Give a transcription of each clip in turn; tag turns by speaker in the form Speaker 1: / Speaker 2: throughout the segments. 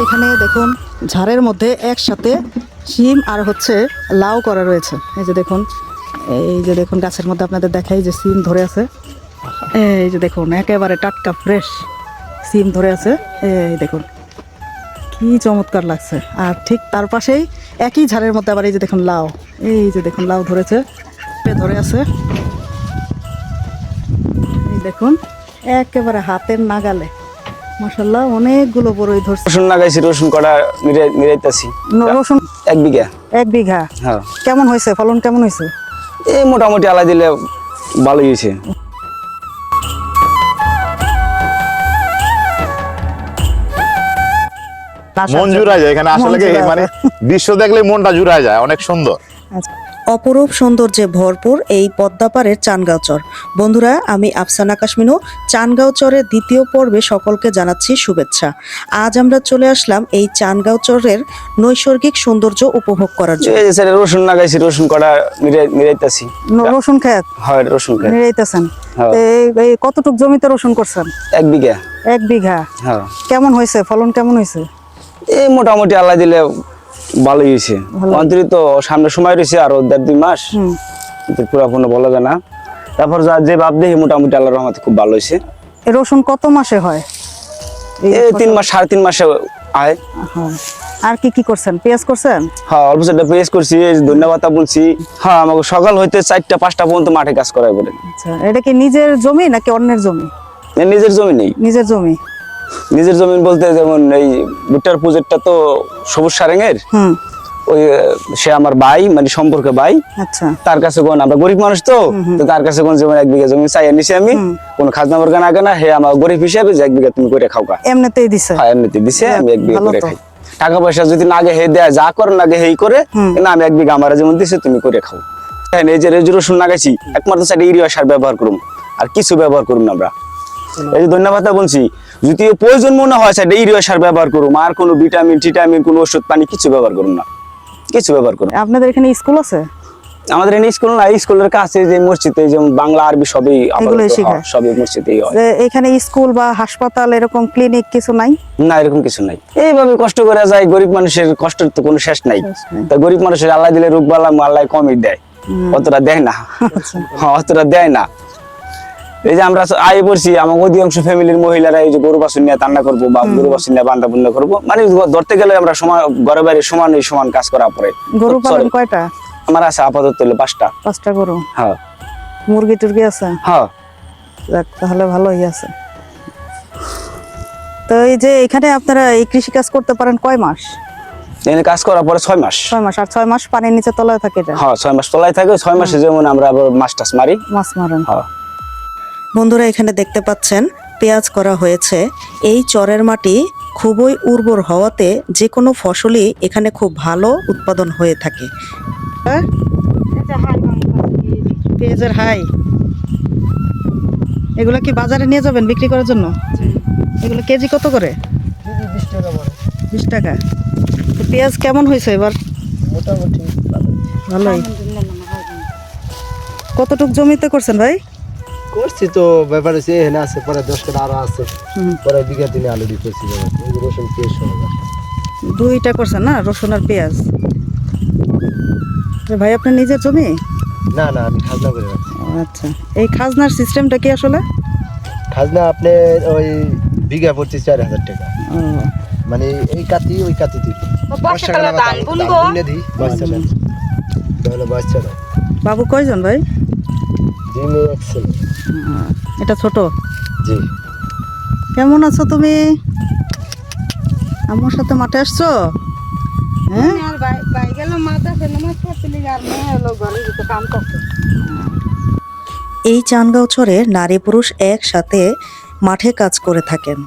Speaker 1: এখানে দেখুন, ঝাড়ের মধ্যে একসাথে শিম আর হচ্ছে লাউ করা রয়েছে। এই যে দেখুন, এই যে দেখুন, গাছের মধ্যে আপনাদের দেখাই যে সিম ধরে আছে। এই যে দেখুন, একেবারে টাটকা, ফ্রেশ সিম ধরে আছে। এই দেখুন, কি চমৎকার লাগছে। আর ঠিক তার পাশেই একই ঝাড়ের মধ্যে আবার এই যে দেখুন লাউ। এই যে দেখুন, লাউ ধরেছে ধরে আছে। এই দেখুন, একেবারে হাতের নাগালে। মাসাল্লাহ অনেকগুলো বড়ই ধরছে।
Speaker 2: রসুন লাগাইছি রসুন মিলাইতাছি
Speaker 1: ন- রসুন
Speaker 2: এক বিঘা।
Speaker 1: এক বিঘা?
Speaker 2: হ্যাঁ।
Speaker 1: কেমন হয়েছে? ফলন কেমন হয়েছে?
Speaker 2: এই মোটামুটি আলাই দিলে ভালোই হয়েছে।
Speaker 3: মন জুড়ায় যায় এখানে আসলে মানে দৃশ্য দেখলে মনটা জুড়ায় যায় অনেক সুন্দর।
Speaker 1: আচ্ছা।
Speaker 4: অপরূপ সৌন্দর্যে ভরপুর এই পদ্মাপাড়ের চানগাঁও চর বন্ধুরা আমি আফসানা কাশ্মিনু চানগাঁও চরের দ্বিতীয় পর্বে সকলকে জানাচ্ছি শুভেচ্ছা। আজ আমরা চলে আসলাম এই চানগাঁও চরের নৈসর্গিক সৌন্দর্য উপভোগ করার জন্য।
Speaker 2: এই যে স্যার রসুন লাগাইছি রসুন কটা মিলাই- মিলাইতাছি
Speaker 1: রসুন খেত?
Speaker 2: হয় রসুন খাই
Speaker 1: নিরাইতেছেন
Speaker 2: হ্যাঁ।
Speaker 1: এই কতটুক জমিতে রসুন করছেন?
Speaker 2: এক বিঘা।
Speaker 1: এক বিঘা?
Speaker 2: হ্যাঁ।
Speaker 1: কেমন হয়েছে? ফলন কেমন হয়েছে?
Speaker 2: এই মোটামুটি আলাই দিলে ভালোই হয়েছে। অন্তরিত সামনে সময় রয়েছে আরও দেড় দুই মাস। পুরাপূর্ণ বলা যায় না। তারপর যা যে ভাব দেখি মোটামুটি আল্লাহর রহমতে খুব ভালো হয়েছে।
Speaker 1: রসুন কত মাসে হয়? এই
Speaker 2: তিন মাস সাড়ে তিন মাসে আয়।
Speaker 1: আর কি কি করছেন? পেঁয়াজ করছেন?
Speaker 2: হ্যাঁ অল্প সেটা পেস করছি ধন্যবাদ বলছি হ্যাঁ আমাকে সকাল হইতে চারটা পাঁচটা পর্যন্ত মাঠে কাজ করাই বলে।
Speaker 1: আচ্ছা এটা কি নিজের জমি নাকি অন্যের জমি?
Speaker 2: নিজের জমি নেই।
Speaker 1: নিজের জমি?
Speaker 2: নিজের জমি বলতে যেমন এই ভুট্টার প্রজেক্টটা তো সবুজ সারেঙের। ওই সে আমার ভাই মানে সম্পর্কে ভাই।
Speaker 1: আচ্ছা।
Speaker 2: তার কাছে কোন আমরা গরিব মানুষ তো তার কাছে কোন যেমন এক বিঘা জমি চাই নিছি আমি। কোন খাজনা বর্গা না কেনা হে আমার গরিব হিসাবে যে এক বিঘা তুমি করে খাও
Speaker 1: এমনিতেই দিছে।
Speaker 2: হ্যাঁ এমনিতে দিছে আমি এক বিঘা করে খাই। টাকা পয়সা যদি না আগে হে দেয় যা করে না আগে হেই করে না আমি এক বিঘা আমার যেমন দিছে তুমি করে খাও। হ্যাঁ এই যে রেজু রসুন লাগাইছি একমাত্র সাইডে ইউরিয়া সার ব্যবহার করুম। আর কিছু ব্যবহার করুম না আমরা। এই যে ধন্যবাদ বলছি যদি প্রয়োজন মনে হয় সাইডে ইউরিয়া সার ব্যবহার করুম আর কোনো ভিটামিন টিটামিন কোনো ওষুধ পানি কিছু ব্যবহার করুম না। কিছু ব্যবহার করুম।
Speaker 1: আপনাদের এখানে স্কুল আছে?
Speaker 2: আমাদের এখানে স্কুল না স্কুলের কাছে যে মসজিদে যেমন বাংলা আরবি সবই সবই মসজিদেই হয়।
Speaker 1: এখানে স্কুল বা হাসপাতাল এরকম ক্লিনিক কিছু নাই?
Speaker 2: না এরকম কিছু নাই। এইভাবে কষ্ট করে যায় গরিব মানুষের কষ্টের তো কোনো শেষ নাই। তা গরিব মানুষের আল্লাহ দিলে রোগ বালা আল্লাহ কমই দেয়। অতটা দেয় না।
Speaker 1: আচ্ছা।
Speaker 2: হ্যাঁ, অতটা দেয় না। এই যে আমরা আয় পড়ছি আমার অধিকাংশ ফ্যামিলির মহিলারা এই যে গরু বাছুর নিয়ে রান্না করব বা গরু বাছুর নিয়ে বান্ধা বন্ধ করব। মানে ধরতে গেলে আমরা সমান ঘরে বাইরে সমান এই সমান কাজ করা পড়ে
Speaker 1: গরু পালন কয়টা?
Speaker 2: আমার আছে আপাতত হলো পাঁচটা।
Speaker 1: পাঁচটা গরু?
Speaker 2: হ্যাঁ।
Speaker 1: মুরগি টুরগি আছে?
Speaker 2: হ্যাঁ।
Speaker 1: যাক, তাহলে ভালোই আছে। তো এই যে এখানে আপনারা এই কৃষি কাজ করতে পারেন কয় মাস?
Speaker 2: এখানে কাজ করার পরে ছয় মাস।
Speaker 1: ছয় মাস আর ছয় মাস পানির নিচে তলায় থাকে এটা?
Speaker 2: হ্যাঁ ছয় মাস তলায় থাকে ছয় মাসে যেমন আমরা আবার মাছ টাছ মারি।
Speaker 1: মাছ মারেন।
Speaker 2: হ্যাঁ।
Speaker 4: বন্ধুরা এখানে দেখতে পাচ্ছেন পেঁয়াজ করা হয়েছে। এই চরের মাটি খুবই উর্বর হওয়াতে যে কোনো ফসলই এখানে খুব ভালো উৎপাদন হয়ে থাকে।
Speaker 1: হ্যাঁ? পেঁয়াজের হাই। এগুলো কি বাজারে নিয়ে যাবেন বিক্রি করার জন্য? এগুলো কেজি কত করে? বিশ টাকা পেঁয়াজ কেমন হয়েছে এবার? মোটামুটি ভালোই। কতটুক জমিতে করছেন ভাই?
Speaker 5: করছি তো ব্যাপার হচ্ছে এখানে আছে পরে দশ কাটা আরও আছে। পরে বিঘা দিনে আলু দিয়ে করছি রসুন পেঁয়াজ।
Speaker 1: দুইটা করছেন না রসুন আর পেঁয়াজ? ভাই আপনার নিজের জমি?
Speaker 5: না না আমি খাজনা করে রাখছি।
Speaker 1: আচ্ছা। এই খাজনার সিস্টেমটা কি আসলে?
Speaker 5: খাজনা আপনি ওই বিঘা পড়ছে চার হাজার টাকা। মানে এই কাতি ওই কাতি দিই। বাচ্চা তাহলে বাচ্চা
Speaker 1: বাবু কয়জন ভাই? এটা ছোট?
Speaker 5: জি।
Speaker 1: কেমন আছো তুমি? আমার সাথে মাঠে আসছো? হ্যাঁ?
Speaker 4: এই চানগাঁও চরে নারী পুরুষ একসাথে মাঠে কাজ করে থাকেন।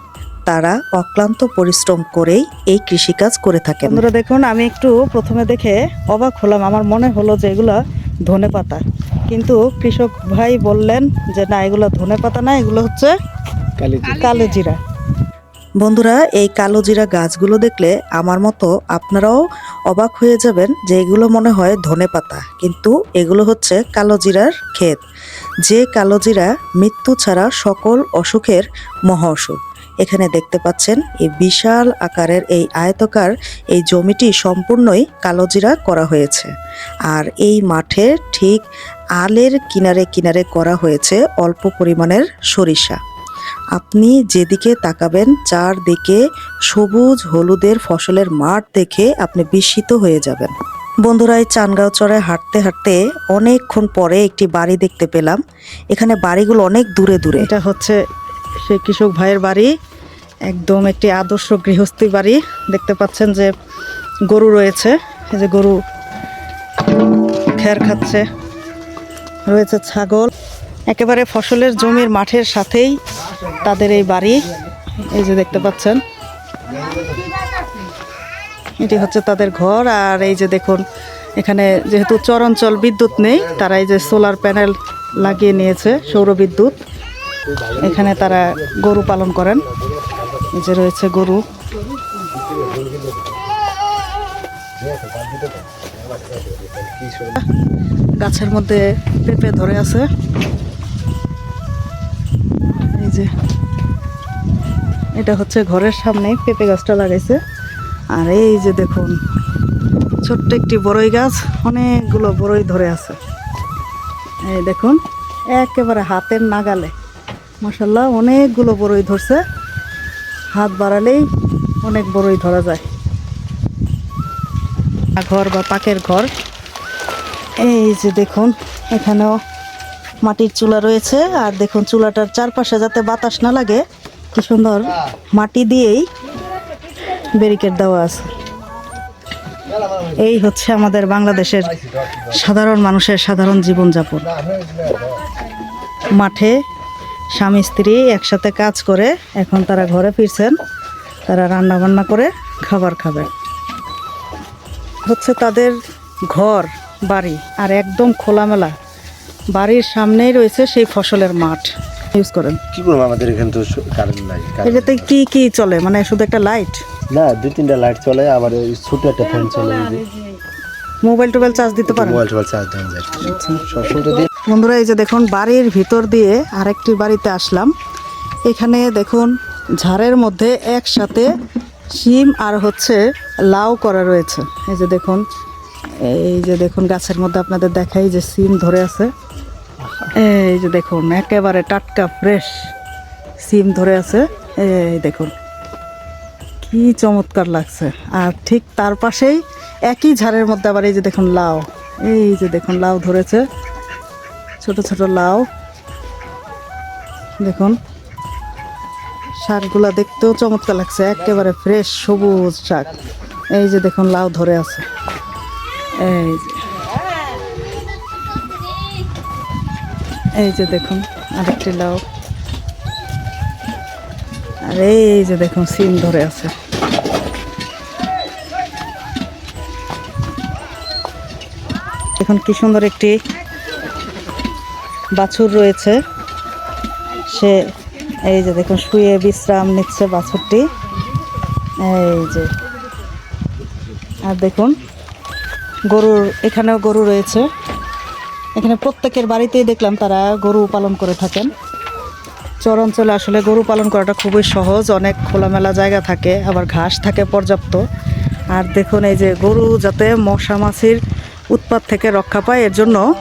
Speaker 4: তারা অক্লান্ত পরিশ্রম করেই এই কৃষিকাজ করে থাকেন।
Speaker 1: বন্ধুরা দেখুন আমি একটু প্রথমে দেখে অবাক হলাম। আমার মনে হলো যে এগুলো ধনে পাতা কিন্তু কৃষক ভাই বললেন যে না এগুলো ধনে পাতা না এগুলো হচ্ছে কালো জিরা।
Speaker 4: বন্ধুরা এই কালো জিরা গাছগুলো দেখলে আমার মতো আপনারাও অবাক হয়ে যাবেন যে এগুলো মনে হয় ধনে পাতা কিন্তু এগুলো হচ্ছে কালো জিরার ক্ষেত। যে কালো জিরা মৃত্যু ছাড়া সকল অসুখের মহা অসুখ। এখানে দেখতে পাচ্ছেন, এই বিশাল আকারের এই আয়তকার এই জমিটি সম্পূর্ণই কালোজিরা করা হয়েছে। আর এই মাঠের ঠিক আলের কিনারে কিনারে করা হয়েছে অল্প পরিমাণের সরিষা। আপনি যেদিকে তাকাবেন, চারদিকে সবুজ হলুদের ফসলের মাঠ দেখে আপনি বিস্মিত হয়ে যাবেন। বন্ধুরা, এই চানগাঁও চরে হাঁটতে হাঁটতে অনেকক্ষণ পরে একটি বাড়ি দেখতে পেলাম। এখানে বাড়িগুলো অনেক দূরে দূরে।
Speaker 1: এটা হচ্ছে সেই কৃষক ভাইয়ের বাড়ি, একদম একটি আদর্শ গৃহস্থী বাড়ি। দেখতে পাচ্ছেন যে গরু রয়েছে, এই যে গরু খের খাচ্ছে, রয়েছে ছাগল। একেবারে ফসলের জমির মাঠের সাথেই তাদের এই বাড়ি, এই যে দেখতে পাচ্ছেন। এটি হচ্ছে তাদের ঘর, আর এই যে দেখুন, এখানে যেহেতু চরাঞ্চল বিদ্যুৎ নেই, তারা এই যে সোলার প্যানেল লাগিয়ে নিয়েছে সৌর বিদ্যুৎ এখানে তারা গরু পালন করেন। এই যে রয়েছে গরু। গাছের মধ্যে পেঁপে ধরে আছে। এই যে। এটা হচ্ছে ঘরের সামনে, পেঁপে গাছটা লাগাইছে। আর এই যে দেখুন, ছোট্ট একটি বড়ই গাছ, অনেকগুলো বড়ই ধরে আছে। এই দেখুন, একেবারে হাতের নাগালে। মাসাল্লাহ অনেকগুলো বড়ই ধরছে। হাত বাড়ালেই অনেক বড়ই ধরা যায়। ঘর বা পাকের ঘর। এই যে দেখুন, এখানেও মাটির চুলা রয়েছে। আর দেখুন, চুলাটার চারপাশে যাতে বাতাস না লাগে, কি সুন্দর মাটি দিয়েই ব্যারিকেড দেওয়া আছে। এই হচ্ছে আমাদের বাংলাদেশের সাধারণ মানুষের সাধারণ জীবনযাপন। মাঠে স্বামী স্ত্রী একসাথে কাজ করে এখন তারা ঘরে ফিরছেন। তারা রান্না বান্না করে খাবার খাবে। হচ্ছে তাদের ঘর বাড়ি আর একদম খোলামেলা। বাড়ির সামনেই রয়েছে সেই ফসলের মাঠ। ইউজ করেন।
Speaker 5: কি করব আমাদের এখানে তো কারেন্ট নাই।
Speaker 1: এটাতে কি কি চলে? মানে শুধু একটা লাইট
Speaker 5: না দুই তিনটা লাইট চলে আবার ওই ছোট একটা ফ্যান চলে।
Speaker 1: মোবাইল টোবাইল চার্জ দিতে পারেন?
Speaker 5: মোবাইল টোবাইল চার্জ দেওয়া যায়। সবসময় তো দিন
Speaker 1: বন্ধুরা, এই যে দেখুন, বাড়ির ভিতর দিয়ে আরেকটি বাড়িতে আসলাম। এখানে দেখুন, ঝাড়ের মধ্যে একসাথে শিম আর হচ্ছে লাউ করা রয়েছে। এই যে দেখুন, এই যে দেখুন, গাছের মধ্যে আপনাদের দেখাই যে সিম ধরে আছে। এই যে দেখুন, একেবারে টাটকা, ফ্রেশ সিম ধরে আছে। এই দেখুন, কি চমৎকার লাগছে। আর ঠিক তার পাশেই একই ঝাড়ের মধ্যে আবার এই যে দেখুন, লাউ। এই যে দেখুন, লাউ ধরেছে। ছোট ছোট লাউ। দেখুন, শাকগুলা দেখতেও চমৎকার লাগছে, একেবারে ফ্রেশ সবুজ শাক। এই যে দেখুন, লাউ ধরে আছে। এই যে। এই যে দেখুন, আরেকটি লাউ। আর এই যে দেখুন, সিম ধরে আছে। দেখুন, কি সুন্দর একটি বাছুর রয়েছে। সে এই যে দেখুন, শুয়ে বিশ্রাম নিচ্ছে বাছুরটি। এই যে। আর দেখুন, গরুর, এখানেও গরু রয়েছে। এখানে প্রত্যেকের বাড়িতেই দেখলাম তারা গরু পালন করে থাকেন। চর অঞ্চলে আসলে গরু পালন করাটা খুবই সহজ, অনেক খোলামেলা জায়গা থাকে, আবার ঘাস থাকে পর্যাপ্ত। আর দেখুন, এই যে গরু যাতে মশা মাছির উৎপাত থেকে রক্ষা পায়, এর জন্য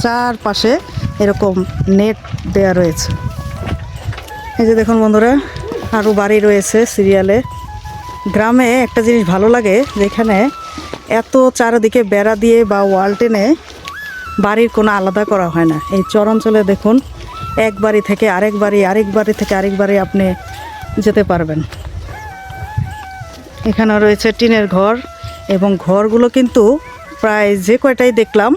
Speaker 1: চারপাশে এরকম নেট দেয়া রয়েছে। এই যে দেখুন বন্ধুরা আরও বাড়ি রয়েছে সিরিয়ালে। গ্রামে একটা জিনিস ভালো লাগে, যেখানে এত চারিদিকে বেড়া দিয়ে বা ওয়াল টেনে বাড়ির কোনো আলাদা করা হয় না। এই চরাঞ্চলে দেখুন, এক বাড়ি থেকে আরেক বাড়ি আরেক বাড়ি থেকে আরেক বাড়ি আপনি যেতে পারবেন। এখানে রয়েছে টিনের ঘর, এবং ঘরগুলো কিন্তু প্রায় যে কয়টাই দেখলাম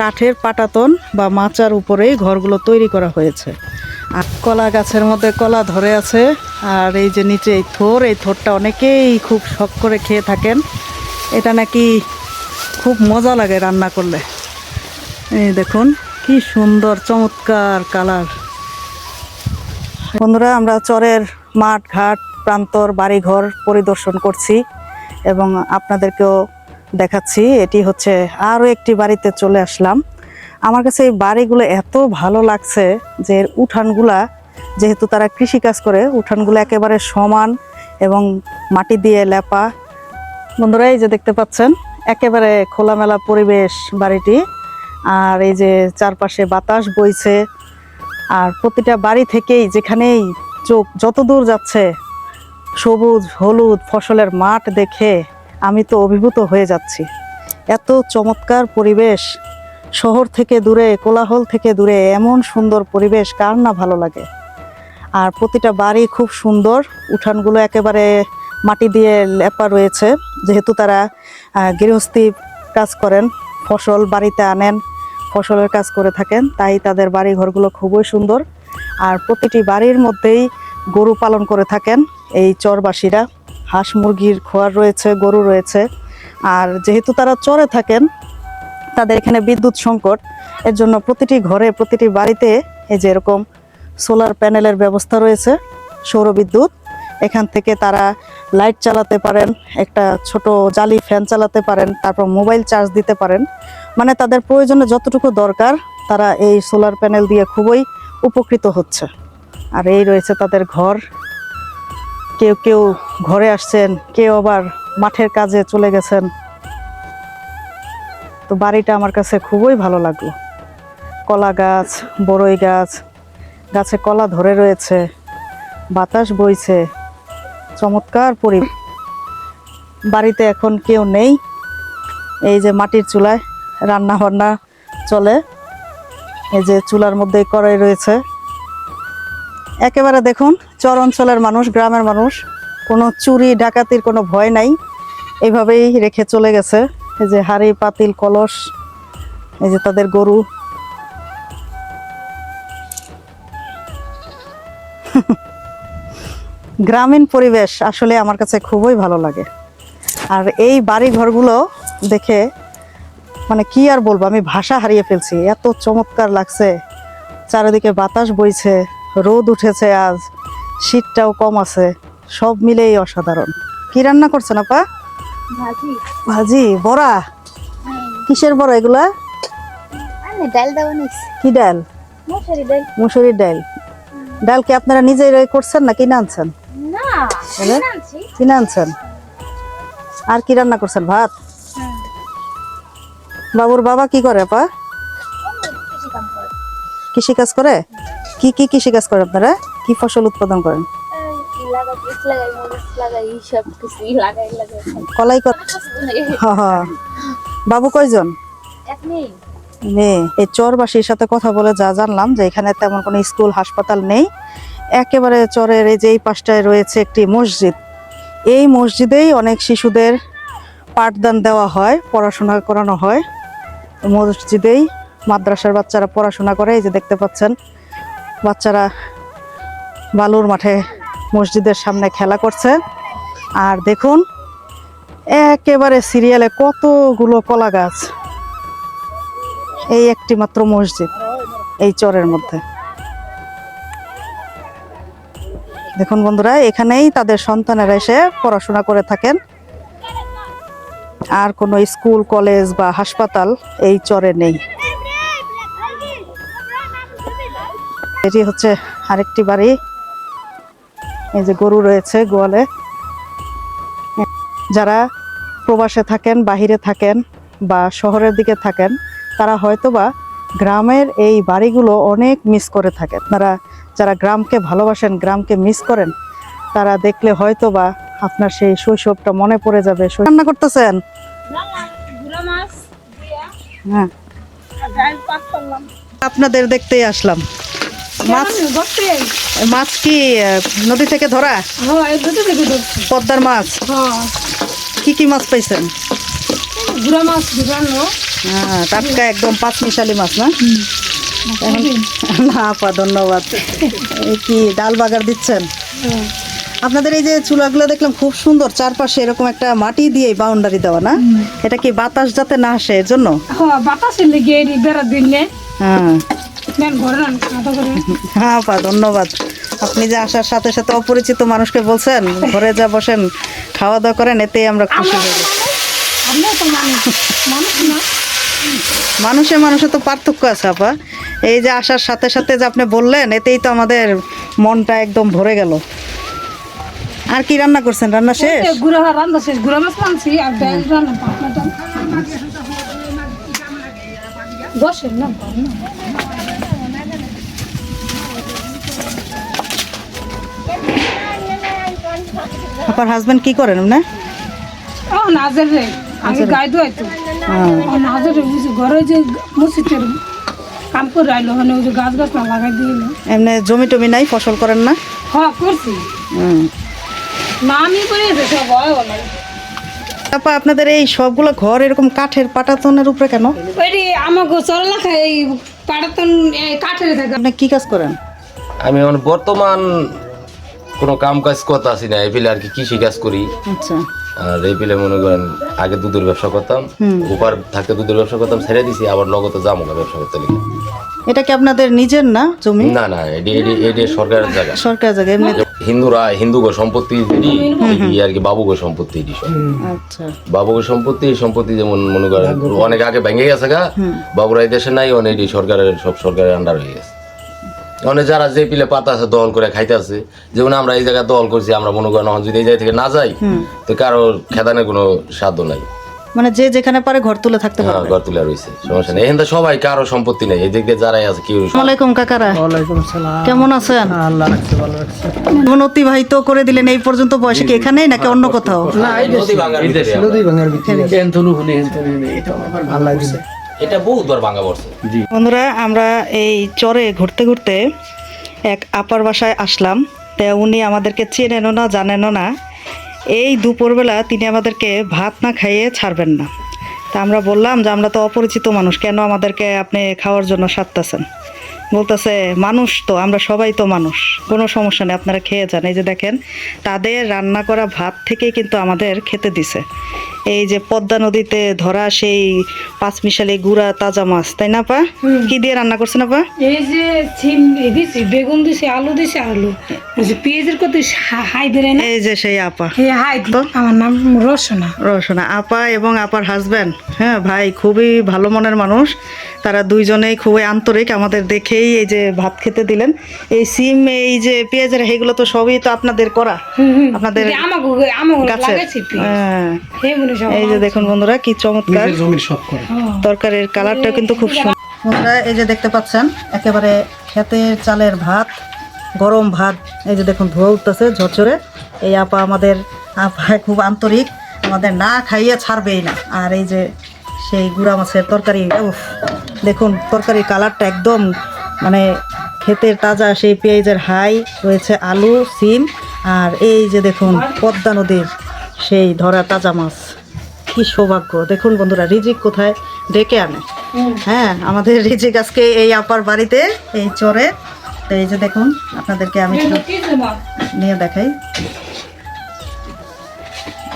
Speaker 1: কাঠের পাটাতন বা মাচার উপরেই ঘরগুলো তৈরি করা হয়েছে। আর কলা গাছের মধ্যে কলা ধরে আছে, আর এই যে নিচে এই থোর, এই থোরটা অনেকেই খুব শখ করে খেয়ে থাকেন। এটা নাকি খুব মজা লাগে রান্না করলে। এই দেখুন, কি সুন্দর, চমৎকার কালার। বন্ধুরা, আমরা চরের মাঠ, ঘাট, প্রান্তর, বাড়িঘর পরিদর্শন করছি এবং আপনাদেরকেও দেখাচ্ছি, এটি হচ্ছে আরও একটি বাড়িতে চলে আসলাম। আমার কাছে এই বাড়িগুলো এত ভালো লাগছে যে এর উঠানগুলা, যেহেতু তারা কৃষি কাজ করে, উঠানগুলো একেবারে সমান এবং মাটি দিয়ে লেপা। বন্ধুরা, এই যে দেখতে পাচ্ছেন, একেবারে খোলামেলা পরিবেশ বাড়িটি। আর এই যে চারপাশে বাতাস বইছে। আর প্রতিটা বাড়ি থেকেই যেখানেই চোখ যত দূর যাচ্ছে, সবুজ, হলুদ, ফসলের মাঠ দেখে আমি তো অভিভূত হয়ে যাচ্ছি। এত চমৎকার পরিবেশ, শহর থেকে দূরে, কোলাহল থেকে দূরে, এমন সুন্দর পরিবেশ, কার না ভালো লাগে? আর প্রতিটা বাড়ি খুব সুন্দর, উঠানগুলো একেবারে মাটি দিয়ে লেপা রয়েছে, যেহেতু তারা গৃহস্থী কাজ করেন, ফসল বাড়িতে আনেন, ফসলের কাজ করে থাকেন, তাই তাদের বাড়ি ঘরগুলো খুবই সুন্দর। আর প্রতিটি বাড়ির মধ্যেই গরু পালন করে থাকেন, এই চরবাসীরা। হাঁস মুরগির খোয়ার রয়েছে, গরু রয়েছে। আর যেহেতু তারা চরে থাকেন, তাদের এখানে বিদ্যুৎ সংকট। এর জন্য প্রতিটি ঘরে, প্রতিটি বাড়িতে এই যে এরকম সোলার প্যানেলের ব্যবস্থা রয়েছে, সৌর বিদ্যুৎ। এখান থেকে তারা লাইট চালাতে পারেন, একটা ছোট জালি ফ্যান চালাতে পারেন, তারপর মোবাইল চার্জ দিতে পারেন। মানে তাদের প্রয়োজনে যতটুকু দরকার, তারা এই সোলার প্যানেল দিয়ে খুবই উপকৃত হচ্ছে। আর এই রয়েছে তাদের ঘর কেউ কেউ ঘরে আসছেন, কেউ আবার মাঠের কাজে চলে গেছেন। তো বাড়িটা আমার কাছে খুবই ভালো লাগল। কলা গাছ, বড়ই গাছ, গাছে কলা ধরে রয়েছে, বাতাস বইছে, চমৎকার পরি বাড়িতে এখন কেউ নেই। এই যে মাটির চুলায় রান্না বান্না চলে। এই যে চুলার মধ্যেই কড়াই রয়েছে। একেবারে দেখুন চর অঞ্চলের মানুষ, গ্রামের মানুষ, কোনো চুরি, ডাকাতির কোনো ভয় নাই। এইভাবেই রেখে চলে গেছে। এই যে হাড়ি, পাতিল, কলস, এই যে তাদের গরু। গ্রামীণ পরিবেশ আসলে আমার কাছে খুবই ভালো লাগে। আর এই বাড়ি ঘরগুলো দেখে মানে কি আর বলব, আমি ভাষা হারিয়ে ফেলছি। এত চমৎকার লাগছে। চারিদিকে বাতাস বইছে। রোদ উঠেছে আজ শীতটাও কম আছে সব মিলেই অসাধারণ। কি রান্না করছেন আপা?
Speaker 6: ভাজি।
Speaker 1: ভাজি বড়া? কিসের বড়া এগুলা?
Speaker 6: ডাল দাও
Speaker 1: কি ডাল? মুসুরির ডাল। ডাল কি আপনারা নিজেই করছেন না কিনে আনছেন?
Speaker 6: না
Speaker 1: কিনে আনছেন? আর কি রান্না করছেন? ভাত? বাবুর বাবা কি করে আপা?
Speaker 6: কৃষি
Speaker 1: কাজ করে? কি কি কৃষি কাজ করে আপনারা? কি ফসল উৎপাদন করেন? কলাই হ। বাবু কয়জন? মেয়ে। এই চরবাসীর সাথে কথা বলে যা জানলাম যে এখানে তেমন কোনো স্কুল হাসপাতাল নেই। একেবারে চরের এই যে এই পাশটায় রয়েছে একটি মসজিদ। এই মসজিদেই অনেক শিশুদের পাঠদান দেওয়া হয় পড়াশোনা করানো হয়। মসজিদেই মাদ্রাসার বাচ্চারা পড়াশোনা করে এই যে দেখতে পাচ্ছেন। বাচ্চারা বালুর মাঠে মসজিদের সামনে খেলা করছে। আর দেখুন, একেবারে সিরিয়ালে কতগুলো কলা গাছ। এই একটি মাত্র মসজিদ, এই চরের মধ্যে। দেখুন বন্ধুরা, এখানেই তাদের সন্তানেরা এসে পড়াশোনা করে থাকেন। আর কোনো স্কুল, কলেজ বা হাসপাতাল এই চরে নেই। এটি হচ্ছে আরেকটি বাড়ি। এই যে গরু রয়েছে গোয়ালে। যারা প্রবাসে থাকেন বাহিরে থাকেন বা শহরের দিকে থাকেন তারা হয়তোবা গ্রামের এই বাড়িগুলো অনেক মিস করে থাকেন। তারা যারা গ্রামকে ভালোবাসেন গ্রামকে মিস করেন তারা দেখলে হয়তোবা আপনার সেই শৈশবটা মনে পড়ে যাবে। রান্না করতেছেন? হ্যাঁ। আপনাদের দেখতেই আসলাম। মাছ মাছ কি নদী থেকে ধরা?
Speaker 6: হ্যাঁ
Speaker 1: পদ্মার মাছ?
Speaker 6: হ্যাঁ।
Speaker 1: কি কি মাছ পাইছেন?
Speaker 6: মাছ
Speaker 1: হ্যাঁ টাটকা একদম পাঁচ মিশালি মাছ না? না আপা ধন্যবাদ। কি ডাল বাগার দিচ্ছেন? আপনাদের এই যে চুলাগুলো দেখলাম খুব সুন্দর। চারপাশে এরকম একটা মাটি দিয়ে বাউন্ডারি দেওয়া না? এটা কি বাতাস যাতে না আসে এর জন্য?
Speaker 7: বাতাসের লেগে বেড়া দিলে।
Speaker 1: হ্যাঁ। হ্যাঁ আপা ধন্যবাদ। আপনি যে আসার সাথে সাথে অপরিচিত মানুষকে বলছেন ঘরে যা বসেন খাওয়া দাওয়া করেন এতেই আমরা খুশি হয়ে
Speaker 7: তো মানুষ মানুষ না।
Speaker 1: মানুষে মানুষে তো পার্থক্য আছে আপা। এই যে আসার সাথে সাথে যে আপনি বললেন এতেই তো আমাদের মনটা একদম ভরে গেল। আর কি রান্না করছেন? রান্না শেষ?
Speaker 7: গুড়া রান্না শেষ। গুড়া মাছ রাঁধছি আর ডাল রান্না বসেন না।
Speaker 1: আপনার হাজবেন্ড কি করেন না
Speaker 7: ও নাজের রে। আমি গায়ে ধোয়াই তো। ও নাজের রে বুঝি ঘরে যে মসজিদের কাম করে আইলো মানে ওই যে গাছ গাছ না লাগাই দিল
Speaker 1: এমনি জমি টমি নাই ফসল করেন না?
Speaker 7: হ্যাঁ করছি।
Speaker 1: হুম।
Speaker 7: না আমি করে সব হয়
Speaker 1: তারপর আপনাদের এই সবগুলো ঘর এরকম কাঠের পাটাতনের উপরে কেন?
Speaker 7: ওইটি আমাকে চরলাখা এই পাড়াতন এই কাঠের থাকে।
Speaker 1: আপনি কি কাজ করেন?
Speaker 8: আমি এখন বর্তমান কোনো কাম কাজ করতে আসি না এই আর কি কৃষি কাজ করি।
Speaker 1: আচ্ছা।
Speaker 8: আর এই মনে করেন আগে দুধের ব্যবসা করতাম উপর থাকতে দুধের ব্যবসা করতাম ছেড়ে দিছি আবার নগদে জামুকা ব্যবসা করতে লিখি
Speaker 1: এটা কি আপনাদের নিজের না জমি?
Speaker 8: না না এটি এটি এটি সরকারের জায়গা।
Speaker 1: সরকার জায়গায় এমনি
Speaker 8: হিন্দুরা হিন্দু গো সম্পত্তি এটি এটি আর কি বাবু গো সম্পত্তি এটি
Speaker 1: আচ্ছা।
Speaker 8: বাবু গো সম্পত্তি সম্পত্তি যেমন মনে করেন অনেক আগে ভেঙে গেছে গা বাবুরা এই দেশে নাই অনেক সরকারের সব সরকারের আন্ডার হয়ে গেছে। অনেক যারা যে পিলে পাতা আছে দল করে খাইতে আছে যেমন আমরা এই জায়গায় দল করছি আমরা মনে করেন যদি এই জায়গা থেকে না যাই তো কারও খেদানের কোনো সাধ্য নাই।
Speaker 1: মানে যে যেখানে পারে ঘর তুলে থাকতে
Speaker 8: হ্যাঁ
Speaker 1: পারবে
Speaker 8: ঘর তুলে রয়েছে সমস্যা নেই। এখানে সবাই কারও সম্পত্তি নেই এই দিক দিয়ে যারাই আছে কেউ
Speaker 1: আসসালামু আলাইকুম কাকারা।
Speaker 5: ওয়ালাইকুম সালাম।
Speaker 1: কেমন আছেন?
Speaker 5: আল্লাহ রাখছে ভালো রাখছে।
Speaker 1: জীবন অতিবাহিত করে দিলেন এই পর্যন্ত বয়সে কি এখানেই নাকি অন্য কোথাও?
Speaker 8: না এই নদী ভাঙার ভিতরে আমরা।
Speaker 5: নদী ভাঙার ভিতরে। আল্লাহ দিছে
Speaker 8: এটা বহুতবার ভাঙা পড়ছে।
Speaker 1: বন্ধুরা আমরা এই চরে ঘুরতে ঘুরতে এক আপার বাসায় আসলাম। তা উনি আমাদেরকে চেনেন না জানেনও না। এই দুপুরবেলা তিনি আমাদেরকে ভাত না খাইয়ে ছাড়বেন না। তা আমরা বললাম যে আমরা তো অপরিচিত মানুষ কেন আমাদেরকে আপনি খাওয়ার জন্য সারতেছেন? বলতেছে মানুষ তো আমরা সবাই তো মানুষ। কোনো সমস্যা নেই আপনারা খেয়ে যান। এই যে দেখেন তাদের রান্না করা ভাত থেকেই কিন্তু আমাদের খেতে দিছে। এই যে পদ্মা নদীতে ধরা সেই পাঁচমিশালি গুড়া তাজা মাছ তাই না পা কি দিয়ে রান্না করছেন আপা?
Speaker 7: এই যে সিম দিছি বেগুন দিছি আলু দিছি আলু। পেঁয়াজের কত হাই বেড়ে না?
Speaker 1: এই যে সেই আপা।
Speaker 7: হাই দি- আমার নাম রসনা
Speaker 1: রসনা আপা এবং আপার হাজব্যান্ড হ্যাঁ ভাই খুবই ভালো মনের মানুষ। তারা দুইজনেই খুবই আন্তরিক আমাদের দেখেই এই যে ভাত খেতে দিলেন এই সিম এই যে পেঁয়াজের এগুলো তো সবই তো আপনাদের করা। আপনাদের হ্যাঁ। এই যে দেখুন বন্ধুরা কি চমৎকার। তরকারির কালারটা কিন্তু খুব সুন্দর বন্ধুরা এই যে দেখতে পাচ্ছেন একেবারে ক্ষেতের চালের ভাত গরম ভাত। এই যে দেখুন ধোয়া উঠতেছে ঝরঝরে। এই আপা আমাদের আপা খুব আন্তরিক। আমাদের না খাইয়ে ছাড়বেই না। আর এই যে সেই গুড়া মাছের তরকারি উফ দেখুন তরকারির কালারটা একদম মানে ক্ষেতের তাজা সেই পেঁয়াজের হাই রয়েছে আলু সিম আর এই যে দেখুন পদ্মা নদীর সেই ধরা তাজা মাছ। কি সৌভাগ্য। দেখুন বন্ধুরা রিজিক কোথায়? ডেকে আনে। হ্যাঁ আমাদের রিজিক আজকে এই আপার বাড়িতে এই চরে। তো এই যে দেখুন আপনাদেরকে আমি নিয়ে দেখাই।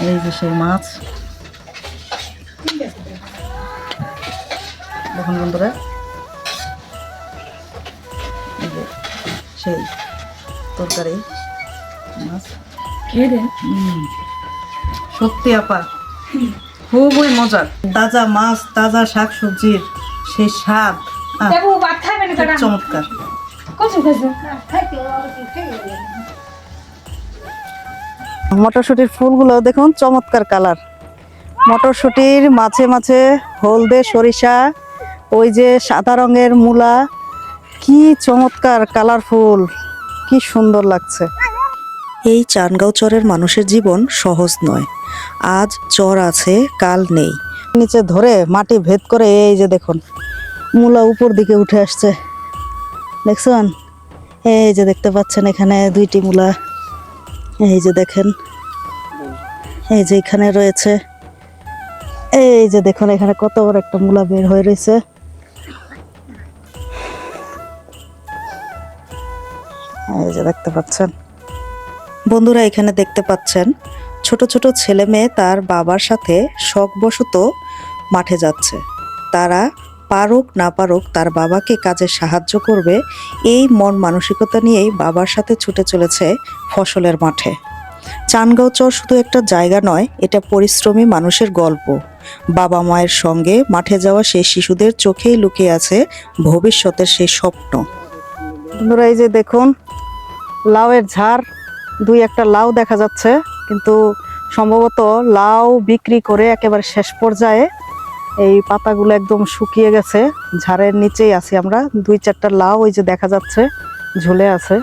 Speaker 1: এই যে সেই মাছ। দেখুন বন্ধুরা। সেই তরকারি। মাছ।
Speaker 7: খেয়ে দেন
Speaker 1: সত্যি আপা খুবই মজার তাজা মাছ তাজা শাক সবজির সেই স্বাদ। চমৎকার। মটরশুটির ফুলগুলো দেখুন চমৎকার কালার। মটরশুটির মাঝে মাঝে হলদে সরিষা ওই যে সাদা রঙের মূলা কি চমৎকার কালারফুল কি সুন্দর লাগছে।
Speaker 4: এই চানগাঁও চরের মানুষের জীবন সহজ নয়। আজ চর আছে কাল নেই।
Speaker 1: নিচে ধরে মাটি ভেদ করে এই যে দেখুন মূলা উপর দিকে উঠে আসছে। দেখছেন? এই যে দেখতে পাচ্ছেন এখানে দুইটি মূলা। এই যে দেখেন এই যে এখানে রয়েছে। এই যে দেখুন এখানে কত বড় একটা মূলা বের হয়ে রয়েছে। এই যে দেখতে পাচ্ছেন।
Speaker 4: বন্ধুরা, এখানে দেখতে পাচ্ছেন, ছোট ছোট ছেলে মেয়ে তার বাবার সাথে শখবশত মাঠে যাচ্ছে। তারা পারুক না পারুক তার বাবাকে কাজে সাহায্য করবে, এই মন মানসিকতা নিয়েই বাবার সাথে ছুটে চলেছে ফসলের মাঠে। চানগাঁও চর শুধু একটা জায়গা নয়, এটা পরিশ্রমী মানুষের গল্প। বাবা মায়ের সঙ্গে মাঠে যাওয়া সেই শিশুদের চোখেই লুকিয়ে আছে ভবিষ্যতের সেই স্বপ্ন।
Speaker 1: বন্ধুরা, এই যে দেখুন লাউয়ের ঝাড়, দুই একটা লাউ দেখা যাচ্ছে, কিন্তু সম্ভবত লাউ বিক্রি করে একেবারে শেষ পর্যায়ে এই পাতাগুলো একদম শুকিয়ে গেছে। ঝাড়ের নিচেই আছি আমরা। দুই চারটা লাউ ওই যে দেখা যাচ্ছে, ঝুলে আছে।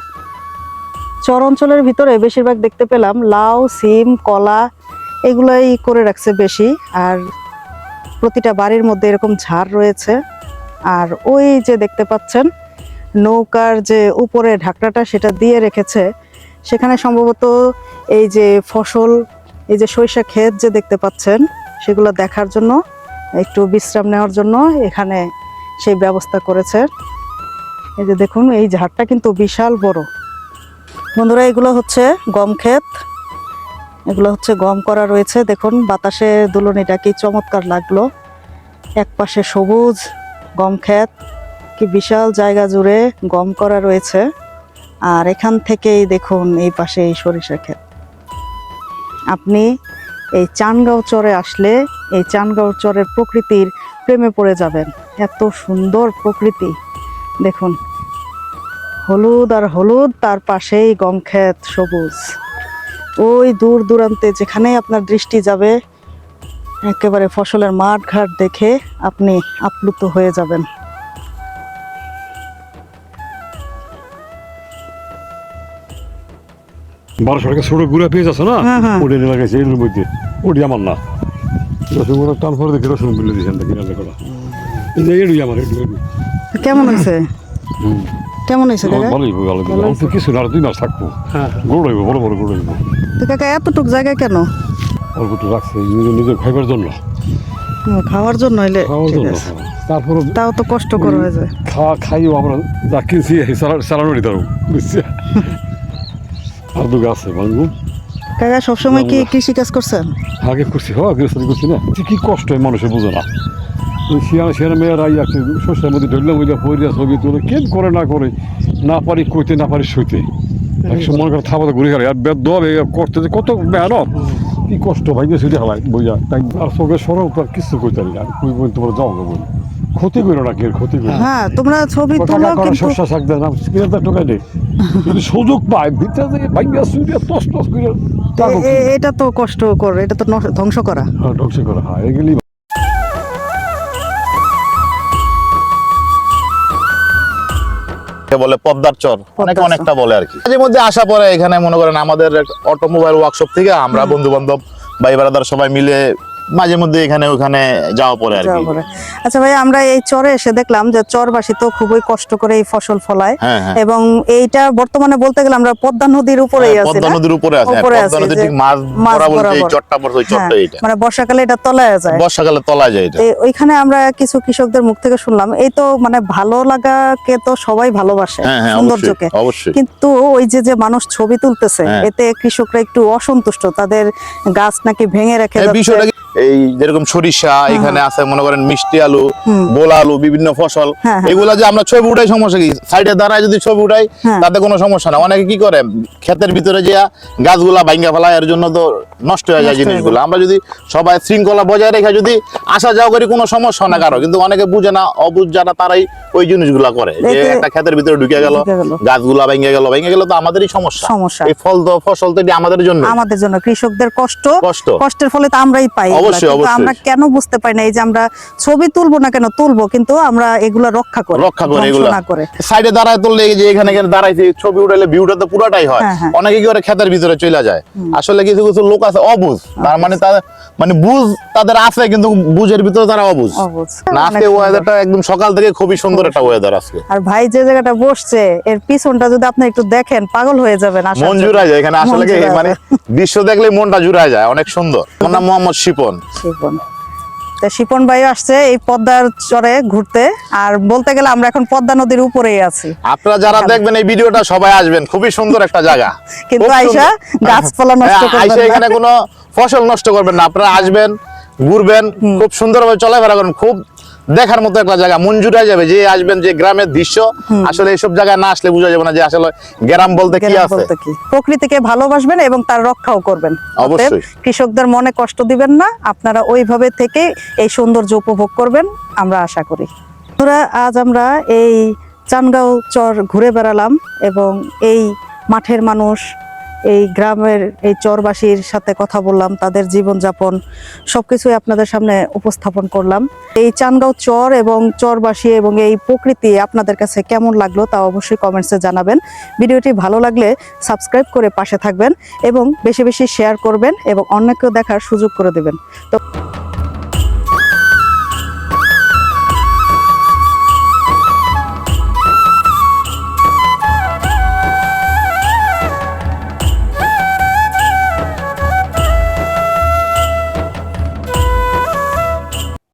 Speaker 1: চর অঞ্চলের ভিতরে বেশিরভাগ দেখতে পেলাম লাউ, সিম, কলা এগুলাই করে রাখছে বেশি, আর প্রতিটা বাড়ির মধ্যে এরকম ঝাড় রয়েছে। আর ওই যে দেখতে পাচ্ছেন নৌকার যে উপরে ঢাকনাটা সেটা দিয়ে রেখেছে, সেখানে সম্ভবত এই যে ফসল, এই যে সরিষা ক্ষেত যে দেখতে পাচ্ছেন, সেগুলো দেখার জন্য, একটু বিশ্রাম নেওয়ার জন্য এখানে সেই ব্যবস্থা করেছে। এই যে দেখুন, এই ঝাড়টা কিন্তু বিশাল বড়। বন্ধুরা, এগুলো হচ্ছে গম ক্ষেত। এগুলো হচ্ছে গম করা রয়েছে। দেখুন, বাতাসে দুলনিটা কি চমৎকার লাগল। এক পাশে সবুজ গম ক্ষেত। কি বিশাল জায়গা জুড়ে গম করা রয়েছে। আর এখান থেকেই দেখুন এই পাশে এই সরিষা ক্ষেত। আপনি এই চানগাঁও চরে আসলে এই চানগাঁও চরের প্রকৃতির প্রেমে পড়ে যাবেন। এত সুন্দর প্রকৃতি। দেখুন, হলুদ আর হলুদ, তার পাশেই গম ক্ষেত সবুজ। ওই দূর দূরান্তে যেখানেই আপনার দৃষ্টি যাবে, একেবারে ফসলের মাঠ ঘাট দেখে আপনি আপ্লুত হয়ে যাবেন।
Speaker 9: বারোশো টাকা ছোট গুড়া পেঁয়াজ আছে না?
Speaker 1: হ্যাঁ, হ্যাঁ।
Speaker 9: নিয়ে লাগাইছে এর মধ্যে। ওটি আমার না। রসুন গুঁড়া টান করে দেখি রসুন বিলে দিয়েছেন দেখি না। করা এই যে এডুই আমার এডু এডু
Speaker 1: কেমন হয়েছে? কেমন হয়েছে কাকা?
Speaker 9: ভালোই ভালো
Speaker 1: ভালো
Speaker 9: আমি তো কিছু না দুই মাস থাকব। গরু হইব বড় বড় গরু হইব।
Speaker 1: তো কাকা এতটুক জায়গা কেন?
Speaker 9: অল্প একটু রাখছে নিজে নিজে খাইবার জন্য।
Speaker 1: খাওয়ার জন্য হইলে
Speaker 9: খাওয়ার
Speaker 1: ঠিক
Speaker 9: জন্য।
Speaker 1: আছে।
Speaker 9: তারপরে
Speaker 1: তাও তো কষ্ট করে হয়ে যায়।
Speaker 9: খাওয়া খাইও আমরা যা কিনছি চালানো দিতে পারব বুঝছি আর দুগা আছে ভাঙ্গু
Speaker 1: কাকা সবসময় কি কৃষি কাজ করছেন?
Speaker 9: আগে করছি হ্যাঁ গৃহস্থী করছি না। কি কষ্ট হয় মানুষের বোঝে না। ওই শিয়ানা শিয়ানা মেয়েরা ইয়াকে শস্যের মধ্যে ধরলাম ওইটা পরিয়া ছবি তুলে কেন করে না করে? না পারি কইতে না পারি সইতে। একশো মনে করে থাপাতে ঘুরে গেলে আর বেদ হবে করতে কত মেহনত। কি কষ্ট ভাই সেটা হালাই বইয়া। তাই আর চোখে সরব কিছু কইতে না। কই তোমার যাও বই ক্ষতি করো না ক্ষতি করো
Speaker 1: হ্যাঁ তোমরা ছবি তুলো কিন্তু
Speaker 9: শস্য দেয় না? নেই। সুযোগ পায় ভিতরে থেকে তস টস করে
Speaker 1: এটা তো কষ্ট কর এটা তো ধ্বংস করা।
Speaker 9: হ্যাঁ ধ্বংস করা হয় এগুলি
Speaker 3: বলে পদ্মার চর। অনেকে অনেকটা বলে আর কি। মাঝে মধ্যে আসা পরে এখানে মনে করেন আমাদের অটোমোবাইল ওয়ার্কশপ থেকে আমরা বন্ধু বান্ধব ভাই বেড়াদার সবাই মিলে মাঝে মধ্যে এখানে ওখানে যাওয়া পরে আর কি।
Speaker 1: আচ্ছা ভাই আমরা এই চরে এসে দেখলাম যে চরবাসী তো খুবই কষ্ট করে এই ফসল ফলায়
Speaker 3: হ্যাঁ হ্যাঁ।
Speaker 1: এবং এইটা বর্তমানে বলতে গেলে আমরা পদ্মা নদীর উপরেই
Speaker 3: হ্যাঁ,
Speaker 1: আছি
Speaker 3: পদ্মা নদীর উপরে আছে পদ্মা নদীর ঠিক মাছ ধরা বলতে এই পড়ছে ওই চট্টা
Speaker 1: হ্যাঁ, মানে বর্ষাকালে এটা তলায় যায়।
Speaker 3: বর্ষাকালে তলা যায় এটা।
Speaker 1: ওইখানে আমরা কিছু কৃষকদের মুখ থেকে শুনলাম এই তো মানে ভালো লাগাকে তো সবাই ভালোবাসে সৌন্দর্যকে
Speaker 3: অবশ্যই
Speaker 1: কিন্তু ওই যে যে মানুষ ছবি তুলতেছে। এতে কৃষকরা একটু অসন্তুষ্ট তাদের গাছ নাকি ভেঙে রেখে যাচ্ছে।
Speaker 3: এই যেরকম সরিষা এখানে আছে মনে করেন মিষ্টি আলু। গোলা আলু বিভিন্ন ফসল।
Speaker 1: হ্যাঁ, হ্যাঁ।
Speaker 3: এগুলা যে আমরা ছবি উঠাই সমস্যা কি? সাইডে দাঁড়ায় যদি ছবি উঠাই
Speaker 1: হ্যাঁ।
Speaker 3: তাতে কোনো সমস্যা না। অনেকে কি করে? ক্ষেতের ভিতরে যে গাছগুলা ভাঙ্গা ফেলায় এর জন্য তো নষ্ট হয়ে যায় জিনিসগুলো। আমরা যদি সবাই শৃঙ্খলা বজায় রেখে যদি আসা যাওয়া করি কোনো সমস্যা না কারও। কিন্তু অনেকে বুঝে না অবুঝ যারা তারাই ওই জিনিসগুলা করে। যে একটা ক্ষেতের ভিতরে ঢুকে গেল। গাছগুলা ভেঙে গেল ভেঙে গেল তো আমাদেরই সমস্যা।
Speaker 1: সমস্যা।
Speaker 3: এই ফল তো ফসল তো আমাদের জন্য
Speaker 1: আমাদের জন্য কৃষকদের কষ্ট।
Speaker 3: কষ্ট।
Speaker 1: কষ্টের ফলে তো আমরাই পাই।
Speaker 3: অবশ্যই, অবশ্যই।
Speaker 1: আমরা কেন বুঝতে পারি না? এই যে আমরা ছবি তুলবো না কেন? তুলবো কিন্তু আমরা এগুলা রক্ষা করি
Speaker 3: রক্ষা করে এগুলো। সাইডে দাঁড়ায় তুললে যে এখানে এখানে দাঁড়াইছে ছবি উঠাইলে ভিউটা তো পুরাটাই হয়।
Speaker 1: হ্যাঁ, হ্যাঁ।
Speaker 3: অনেকে কি করে ক্ষেতের ভিতরে চলে যায়। আসলে কিছু কিছু লোক আছে তার মানে তাদের মানে বুঝ তাদের আছে কিন্তু বুঝের ভিতরে তারা। না আজকে ওয়েদারটা একদম সকাল থেকে খুবই সুন্দর একটা ওয়েদার আজকে।
Speaker 1: আর ভাই যে জায়গাটা বসছে এর পিছনটা যদি আপনি একটু দেখেন পাগল হয়ে যাবেন
Speaker 3: মন জুড়ায় যায়। এখানে আসলে
Speaker 1: মানে।
Speaker 3: দৃশ্য দেখলে মনটা জুড়ায় যায় অনেক সুন্দর। আমার নাম মোহাম্মদ শিপন?
Speaker 1: শিপন। তা শিপন ভাই আসছে এই পদ্মার চরে ঘুরতে। আর বলতে গেলে আমরা এখন পদ্মা নদীর উপরেই আছি।
Speaker 3: আপনারা যারা দেখবেন এই ভিডিওটা সবাই আসবেন। খুবই সুন্দর একটা জায়গা।
Speaker 1: কিন্তু আইসা গাছপালা নষ্ট
Speaker 3: হ্যাঁ,
Speaker 1: করবেন
Speaker 3: আইসা
Speaker 1: না।
Speaker 3: এখানে কোনো ফসল নষ্ট করবেন না। আপনারা আসবেন ঘুরবেন খুব সুন্দরভাবে চলাফেরা করবেন। খুব দেখার মতো একটা জায়গা মন জুড়ে যাবে যে আসবেন যে গ্রামের দৃশ্য। আসলে এইসব জায়গায় না আসলে বোঝা যাবে না যে আসলে গ্রাম বলতে কি আছে।
Speaker 1: প্রকৃতিকে ভালোবাসবেন এবং তার রক্ষাও করবেন।
Speaker 3: অবশ্যই।
Speaker 1: কৃষকদের মনে কষ্ট দিবেন না আপনারা ওইভাবে থেকে এই সৌন্দর্য উপভোগ করবেন আমরা আশা করি। আজ আমরা এই চানগাঁও চর ঘুরে বেড়ালাম এবং এই মাঠের মানুষ এই গ্রামের এই চরবাসীর সাথে কথা বললাম, তাদের জীবনযাপন সব কিছুই আপনাদের সামনে উপস্থাপন করলাম। এই চানগাঁও চর এবং চরবাসী এবং এই প্রকৃতি আপনাদের কাছে কেমন লাগল তা অবশ্যই কমেন্টসে জানাবেন। ভিডিওটি ভালো লাগলে সাবস্ক্রাইব করে পাশে থাকবেন এবং বেশি বেশি শেয়ার করবেন এবং অন্যকেও দেখার সুযোগ করে দেবেন। তো